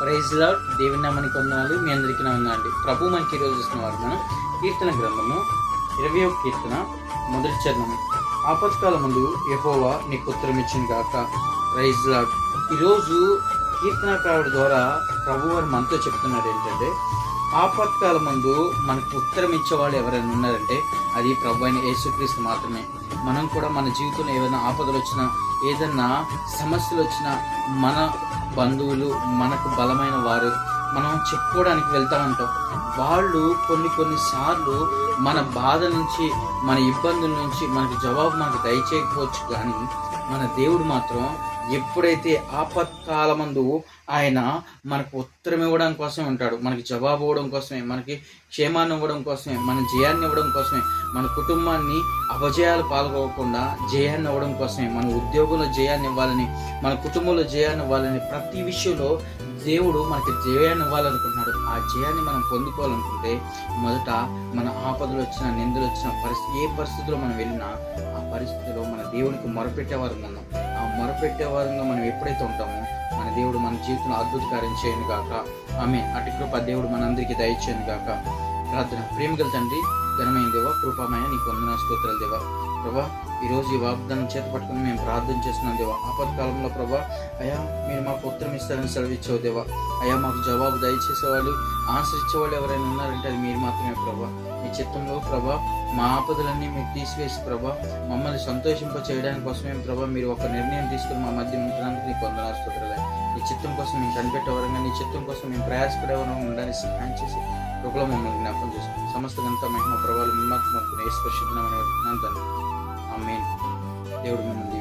Praise lord దేవుని నామానికి వందనాలు. మీ అందరికీ నా వందనాలండి ప్రభు మనకి ఈరోజు చూస్తున్నవారు మనం కీర్తన గ్రంథము ఇరవై ఒక కీర్తన మొదటి చరణము ఆపత్కాల ముందు యహోవా నీకు ఉత్తరం ఇచ్చింది కాక ప్రైజ్ లాడ్. ఈరోజు కీర్తనకారుడు ద్వారా ప్రభు వారు మనతో చెప్తున్నాడు ఏంటంటే ఆపత్కాల ముందు మనకు ఉత్తరం ఇచ్చేవాళ్ళు ఎవరైనా ఉన్నారంటే అది ప్రభు అయిన యేసుక్రీస్తు మాత్రమే. మనం కూడా మన జీవితంలో ఏదైనా ఆపదలు వచ్చినా ఏదన్నా సమస్యలు వచ్చినా మన బంధువులు మనకు బలమైన వారు మనం చెప్పుకోవడానికి వెళ్తా ఉంటాం వాళ్ళు కొన్ని కొన్ని సార్లు మన బాధ నుంచి మన ఇబ్బందుల నుంచి మనకి జవాబు మనకు దయచేయకపోవచ్చు కానీ మన దేవుడు మాత్రం ఎప్పుడైతే ఆపత్కాలమందు ఆయన మనకు ఉత్తరం ఇవ్వడం కోసమే ఉంటాడు. మనకి జవాబు ఇవ్వడం కోసమే మనకి క్షేమాన్ని ఇవ్వడం కోసమే మన జయాన్ని ఇవ్వడం కోసమే మన కుటుంబాన్ని అపజయాలు పాల్గొకుండా జయాన్ని ఇవ్వడం కోసమే మన ఉద్యోగంలో జయాన్ని ఇవ్వాలని మన కుటుంబంలో జయాన్ని ఇవ్వాలని ప్రతి విషయంలో దేవుడు మనకి జయాన్ని ఇవ్వాలనుకుంటున్నాడు. ఆ జయాన్ని మనం పొందుకోవాలనుకుంటే మొదట మన ఆపదలు వచ్చిన నిందలు వచ్చిన పరిస్థితి ఏ పరిస్థితిలో మనం వెళ్ళినా ఆ పరిస్థితిలో మన దేవునికి మొరపెట్టేవారు ఉన్నాం. ఆ మొరపెట్టేవారంగా మనం ఎప్పుడైతే ఉంటామో మన దేవుడు మన జీవితంలో అద్భుత కార్యం చేయను గాక. ఆమె అటు కృప దేవుడు మనందరికీ దయచేయను గాక. ప్రార్థన. ప్రేమికలు తండ్రి ఘనమైన దేవ కృపమయ నీకు వందన స్తోత్రాలు దేవా. ప్రభా ఈరోజు ఈ వాగ్దానం చేత పట్టుకుని మేము ప్రార్థన చేస్తున్నాం దేవా. ఆపత్కాలంలో ప్రభా అయా మీరు మాకు ఉత్తరం ఇస్తారని సెలవిచ్చావు దేవా. అయా మాకు జవాబు దయచేసేవాళ్ళు ఆన్సర్ ఇచ్చేవాళ్ళు ఎవరైనా ఉన్నారంటే అది మీరు మాత్రమే ప్రభా. మీ చిత్తంలో ప్రభా మా ఆపదలన్నీ మీరు తీసివేసి ప్రభా మమ్మల్ని సంతోషింప చేయడానికి కోసమే ప్రభా మీరు ఒక నిర్ణయం తీసుకుని మా మధ్య ఉంటున్నందుకు నీకు వందనాస్తులే నీ చిత్తం కోసం మేము కనిపెట్టేవారంగా నీ చిత్తం కోసం మేము ప్రయాసపడేవారం ఉండడానికి సహాయం చేసి కృపలో మమ్మల్ని జ్ఞాపకం చేసుకుంటాం సమస్త గంత మహిమ ప్రభావాలు మీ మాత్రం మొత్తం ఏ స్పర్శించినామని తండ్రి ఆమెన్ దేవుడు మిమ్మల్ని